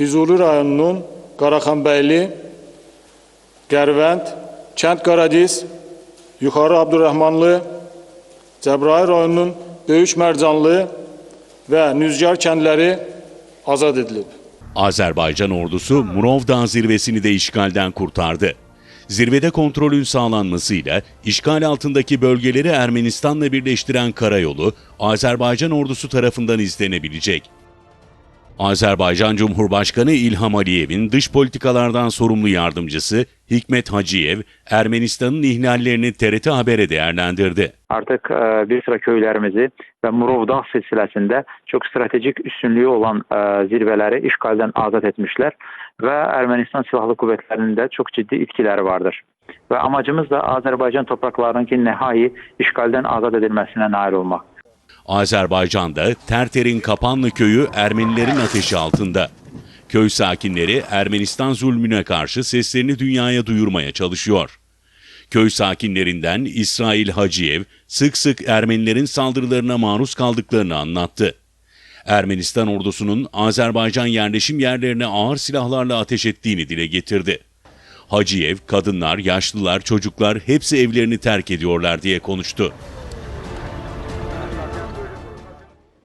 Füzuli rayonunun Qaraxanbəyli, Qərvənd, Kənd Qaradiz, Yuxarı Abdurrahmanlı, Cəbrayıl rayonunun Böyük Mərcanlı və Nüzgar kəndləri azad edilib. Azerbaycan ordusu Murovdağ zirvesini de işgalden kurtardı. Zirvede kontrolün sağlanmasıyla işgal altındaki bölgeleri Ermenistan'la birleştiren karayolu Azerbaycan ordusu tarafından izlenebilecek. Azerbaycan Cumhurbaşkanı İlham Aliyev'in dış politikalardan sorumlu yardımcısı Hikmet Hacıyev, Ermenistan'ın ihlallerini TRT Haber'e değerlendirdi. Artıq ə, bir sıra köylərimizi və Murovdağ silsiləsində çox strateji üstünlüyü olan ə, zirvələri işğaldan azad etmişlər və Ermənistan Silahlı də çox ciddi itkiləri vardır. Və amacımız da Azərbaycan torpaqlarının ki nəhai işğaldan azad edilməsinə nail olmaq. Azerbaycan'da Terter'in Kapanlı köyü Ermenilerin ateşi altında. Köy sakinleri Ermenistan zulmüne karşı seslerini dünyaya duyurmaya çalışıyor. Köy sakinlerinden İsrail Hacıyev sık sık Ermenilerin saldırılarına maruz kaldıklarını anlattı. Ermenistan ordusunun Azerbaycan yerleşim yerlerine ağır silahlarla ateş ettiğini dile getirdi. Hacıyev, kadınlar, yaşlılar, çocuklar hepsi evlerini terk ediyorlar diye konuştu.